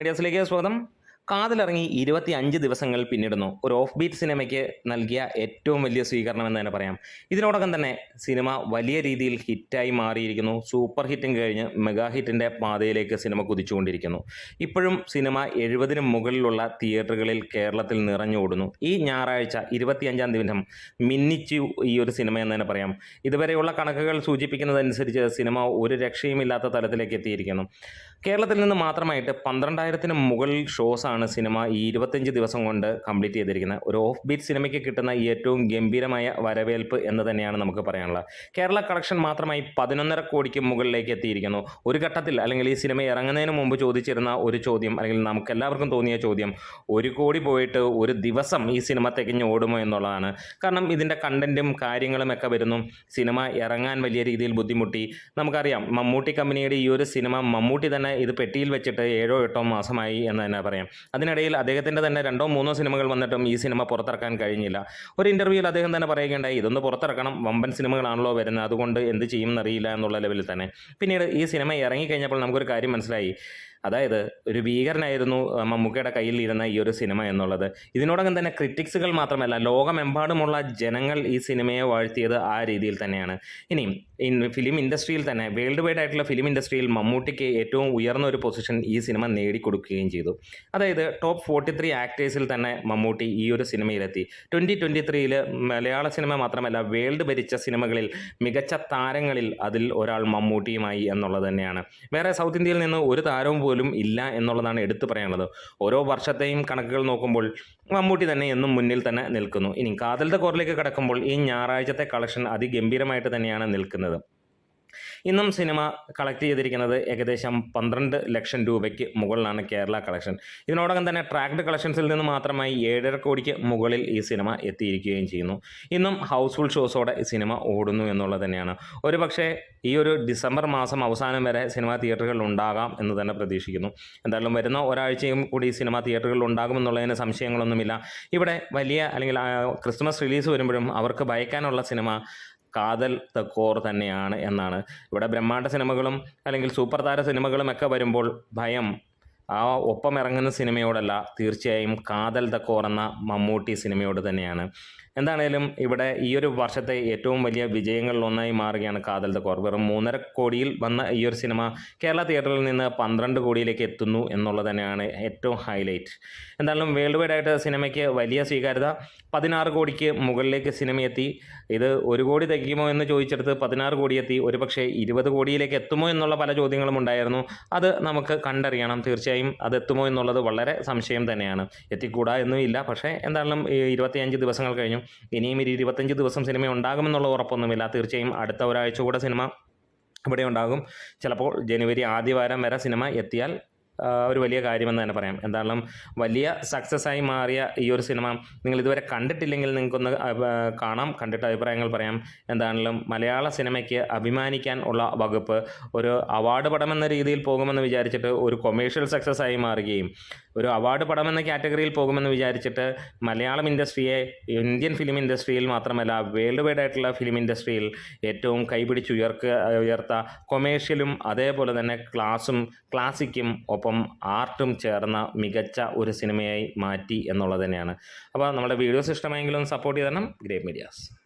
മീഡിയാസിലേക്ക് സ്വാഗതം. കാതിലിറങ്ങി ഇരുപത്തി അഞ്ച് ദിവസങ്ങൾ പിന്നിടുന്നു. ഒരു ഓഫ് ബീറ്റ് സിനിമയ്ക്ക് നൽകിയ ഏറ്റവും വലിയ സ്വീകരണം എന്ന് തന്നെ പറയാം. ഇതിനോടകം തന്നെ സിനിമ വലിയ രീതിയിൽ ഹിറ്റായി മാറിയിരിക്കുന്നു. സൂപ്പർ ഹിറ്റും കഴിഞ്ഞ് മെഗാ ഹിറ്റിന്റെ പാതയിലേക്ക് സിനിമ കുതിച്ചുകൊണ്ടിരിക്കുന്നു. ഇപ്പോഴും സിനിമ എഴുപതിന് മുകളിലുള്ള തിയേറ്ററുകളിൽ കേരളത്തിൽ നിറഞ്ഞോടുന്നു ഈ ഞായറാഴ്ച ഇരുപത്തിയഞ്ചാം ദിവസം മിന്നിച്ചു ഈ ഒരു സിനിമ എന്ന് തന്നെ പറയാം. ഇതുവരെയുള്ള കണക്കുകൾ സൂചിപ്പിക്കുന്നതനുസരിച്ച് സിനിമ ഒരു രക്ഷയുമില്ലാത്ത തലത്തിലേക്ക് എത്തിയിരിക്കുന്നു. കേരളത്തിൽ നിന്ന് മാത്രമായിട്ട് പന്ത്രണ്ടായിരത്തിന് മുകളിൽ ഷോസാണ് സിനിമ ഈ ഇരുപത്തഞ്ച് ദിവസം കൊണ്ട് കംപ്ലീറ്റ് ചെയ്തിരിക്കുന്നത്. ഒരു ഓഫ് ബീറ്റ് സിനിമയ്ക്ക് കിട്ടുന്ന ഏറ്റവും ഗംഭീരമായ വരവേൽപ്പ് എന്ന് തന്നെയാണ് നമുക്ക് പറയാനുള്ളത്. കേരള കളക്ഷൻ മാത്രമായി പതിനൊന്നര കോടിക്ക് മുകളിലേക്ക് എത്തിയിരിക്കുന്നു. ഒരു ഘട്ടത്തിൽ അല്ലെങ്കിൽ ഈ സിനിമ ഇറങ്ങുന്നതിന് മുമ്പ് ചോദിച്ചിരുന്ന ഒരു ചോദ്യം അല്ലെങ്കിൽ നമുക്ക് എല്ലാവർക്കും തോന്നിയ ചോദ്യം ഒരു കോടി പോയിട്ട് ഒരു ദിവസം ഈ സിനിമ തികഞ്ഞ് ഓടുമോ എന്നുള്ളതാണ്. കാരണം ഇതിന്റെ കണ്ടന്റും കാര്യങ്ങളും ഒക്കെ വരുന്നു. സിനിമ ഇറങ്ങാൻ വലിയ രീതിയിൽ ബുദ്ധിമുട്ടി. നമുക്കറിയാം മമ്മൂട്ടി കമ്പനിയുടെ ഈ ഒരു സിനിമ മമ്മൂട്ടി തന്നെ ഇത് പെട്ടിയിൽ വെച്ചിട്ട് ഏഴോ എട്ടോ മാസമായി എന്ന് തന്നെ പറയാം. അതിനിടയിൽ അദ്ദേഹത്തിന്റെ തന്നെ രണ്ടോ മൂന്നോ സിനിമകൾ വന്നിട്ടും ഈ സിനിമ പുറത്തിറക്കാൻ കഴിഞ്ഞില്ല. ഒരു ഇന്റർവ്യൂവിൽ അദ്ദേഹം തന്നെ പറയുകയുണ്ടായി ഇതൊന്ന് പുറത്തിറക്കണം വമ്പൻ സിനിമകളാണല്ലോ വരുന്നത് അതുകൊണ്ട് എന്ത് ചെയ്യും എന്നറിയില്ല എന്നുള്ള ലെവലിൽ തന്നെ. പിന്നീട് ഈ സിനിമ ഇറങ്ങിക്കഴിഞ്ഞപ്പോൾ നമുക്കൊരു കാര്യം മനസ്സിലായി. അതായത് ഒരു ഭീകരനായിരുന്നു മമ്മൂക്കയുടെ കയ്യിൽ ഇരുന്ന ഈ ഒരു സിനിമ എന്നുള്ളത്. ഇതിനോടകം തന്നെ ക്രിറ്റിക്സുകൾ മാത്രമല്ല ലോകമെമ്പാടുമുള്ള ജനങ്ങൾ ഈ സിനിമയെ വാഴ്ത്തിയത് ആ രീതിയിൽ തന്നെയാണ്. ഇനിയും ഫിലിം ഇൻഡസ്ട്രിയിൽ തന്നെ വേൾഡ് വൈഡ് ആയിട്ടുള്ള ഫിലിം ഇൻഡസ്ട്രിയിൽ മമ്മൂട്ടിക്ക് ഏറ്റവും ഉയർന്ന ഒരു പൊസിഷൻ ഈ സിനിമ നേടിക്കൊടുക്കുകയും ചെയ്തു. അതായത് ടോപ്പ് ഫോർട്ടി ത്രീ ആക്ടേഴ്സിൽ തന്നെ മമ്മൂട്ടി ഈ ഒരു സിനിമയിലെത്തി. ട്വന്റി ട്വന്റി ത്രീയിൽ മലയാള സിനിമ മാത്രമല്ല വേൾഡ് ഭരിച്ച സിനിമകളിൽ മികച്ച താരങ്ങളിൽ അതിൽ ഒരാൾ മമ്മൂട്ടിയുമായി എന്നുള്ളത് തന്നെയാണ്. വേറെ സൗത്ത് ഇന്ത്യയിൽ നിന്ന് ഒരു താരവും പോലും ഇല്ല എന്നുള്ളതാണ് എടുത്തു പറയാനുള്ളത്. ഓരോ വർഷത്തെയും കണക്കുകൾ നോക്കുമ്പോൾ മമ്മൂട്ടി തന്നെ എന്നും മുന്നിൽ തന്നെ നിൽക്കുന്നു. ഇനി കാതലത്തെ കോറിലേക്ക് കടക്കുമ്പോൾ ഈ ഞായറാഴ്ചത്തെ കളക്ഷൻ അതിഗംഭീരമായിട്ട് തന്നെയാണ് നിൽക്കുന്നത്. ഇന്നും സിനിമ കളക്ട് ചെയ്തിരിക്കുന്നത് ഏകദേശം പന്ത്രണ്ട് ലക്ഷം രൂപയ്ക്ക് മുകളിലാണ് കേരള കളക്ഷൻ. ഇതിനോടകം തന്നെ ട്രാക്ഡ് കളക്ഷൻസിൽ നിന്ന് മാത്രമായി ഏഴര കോടിക്ക് മുകളിൽ ഈ സിനിമ എത്തിയിരിക്കുകയും ചെയ്യുന്നു. ഇന്നും ഹൗസ്ഫുൾ ഷോസോടെ സിനിമ ഓടുന്നു എന്നുള്ളത് തന്നെയാണ്. ഒരു പക്ഷേ ഈ ഒരു ഡിസംബർ മാസം അവസാനം വരെ സിനിമ തിയേറ്ററുകളിൽ ഉണ്ടാകാം എന്ന് തന്നെ പ്രതീക്ഷിക്കുന്നു. എന്തായാലും വരുന്ന ഒരാഴ്ചയും കൂടി സിനിമ തിയേറ്ററുകളിൽ ഉണ്ടാകുമെന്നുള്ളതിന് സംശയങ്ങളൊന്നുമില്ല. ഇവിടെ വലിയ അല്ലെങ്കിൽ ക്രിസ്മസ് റിലീസ് വരുമ്പോഴും അവർക്ക് ഭയക്കാനുള്ള സിനിമ കാതൽ ദ കോർ തന്നെയാണ് എന്നാണ്. ഇവിടെ ബ്രഹ്മാണ്ഡ സിനിമകളും അല്ലെങ്കിൽ സൂപ്പർ താര സിനിമകളും ഒക്കെ വരുമ്പോൾ ഭയം ആ ഒപ്പം ഇറങ്ങുന്ന സിനിമയോടല്ല തീർച്ചയായും കാതൽ ദ കോർ എന്ന മമ്മൂട്ടി സിനിമയോട് തന്നെയാണ്. എന്താണേലും ഇവിടെ ഈ ഒരു വർഷത്തെ ഏറ്റവും വലിയ വിജയങ്ങളിലൊന്നായി മാറുകയാണ് കാതൽ ദ കോർ. വെറും മൂന്നര കോടിയിൽ വന്ന ഈ ഒരു സിനിമ കേരള തിയേറ്ററിൽ നിന്ന് പന്ത്രണ്ട് കോടിയിലേക്ക് എത്തുന്നു എന്നുള്ളത് തന്നെയാണ് ഏറ്റവും ഹൈലൈറ്റ്. എന്തായാലും വേൾഡ് വൈഡ് ആയിട്ട് സിനിമയ്ക്ക് വലിയ സ്വീകാര്യത. പതിനാറ് കോടിക്ക് മുകളിലേക്ക് സിനിമ എത്തി. ഇത് ഒരു കോടി തികയുമോ എന്ന് ചോദിച്ചെടുത്ത് പതിനാറ് കോടി എത്തി. ഒരുപക്ഷെ ഇരുപത് കോടിയിലേക്ക് എത്തുമോ എന്നുള്ള പല ചോദ്യങ്ങളും ഉണ്ടായിരുന്നു. അത് നമുക്ക് കണ്ടറിയണം. തീർച്ചയായും അത് എത്തുമോ എന്നുള്ളത് വളരെ സംശയം തന്നെയാണ്. എത്തിക്കൂടാ എന്നും ഇല്ല. പക്ഷേ എന്തായാലും ഇരുപത്തിയഞ്ച് ദിവസങ്ങൾ കഴിഞ്ഞു. ഇനിയും ഒരു ഇരുപത്തഞ്ച് ദിവസം സിനിമ ഉണ്ടാകുമെന്നുള്ള ഉറപ്പൊന്നുമില്ല. തീർച്ചയായും അടുത്ത ഒരാഴ്ച കൂടെ സിനിമ ഇവിടെ ഉണ്ടാകും. ചിലപ്പോൾ ജനുവരി ആദ്യവാരം വരെ സിനിമ എത്തിയാൽ ഒരു വലിയ കാര്യമെന്ന് തന്നെ പറയാം. എന്തായാലും വലിയ സക്സസ് ആയി മാറിയ ഈ ഒരു സിനിമ നിങ്ങൾ ഇതുവരെ കണ്ടിട്ടില്ലെങ്കിൽ നിങ്ങൾക്കൊന്ന് കാണാം. കണ്ടിട്ട് അഭിപ്രായങ്ങൾ പറയാം. എന്താണെങ്കിലും മലയാള സിനിമയ്ക്ക് അഭിമാനിക്കാൻ ഉള്ള വകുപ്പ് ഒരു അവാർഡ് പടം എന്ന രീതിയിൽ പോകുമെന്ന് വിചാരിച്ചിട്ട് ഒരു കൊമേഴ്ഷ്യൽ സക്സസ് ആയി മാറുകയും ഒരു അവാർഡ് പടം എന്ന കാറ്റഗറിയിൽ പോകുമെന്ന് വിചാരിച്ചിട്ട് മലയാളം ഇൻഡസ്ട്രിയെ ഇന്ത്യൻ ഫിലിം ഇൻഡസ്ട്രിയിൽ മാത്രമല്ല വേൾഡ് വൈഡ് ആയിട്ടുള്ള ഫിലിം ഇൻഡസ്ട്രിയിൽ ഏറ്റവും കൈപിടിച്ച് ഉയർക്ക ഉയർത്ത കൊമേഴ്ഷ്യലും അതേപോലെ തന്നെ ക്ലാസും ക്ലാസിക്കും ഒപ്പം ആർട്ടും ചേർന്ന മികച്ച ഒരു സിനിമയായി മാറ്റി എന്നുള്ളത് തന്നെയാണ്. അപ്പോൾ നമ്മുടെ വീഡിയോസ് ഇഷ്ടമായെങ്കിലും സപ്പോർട്ട് ചെയ്തരണം. Great medias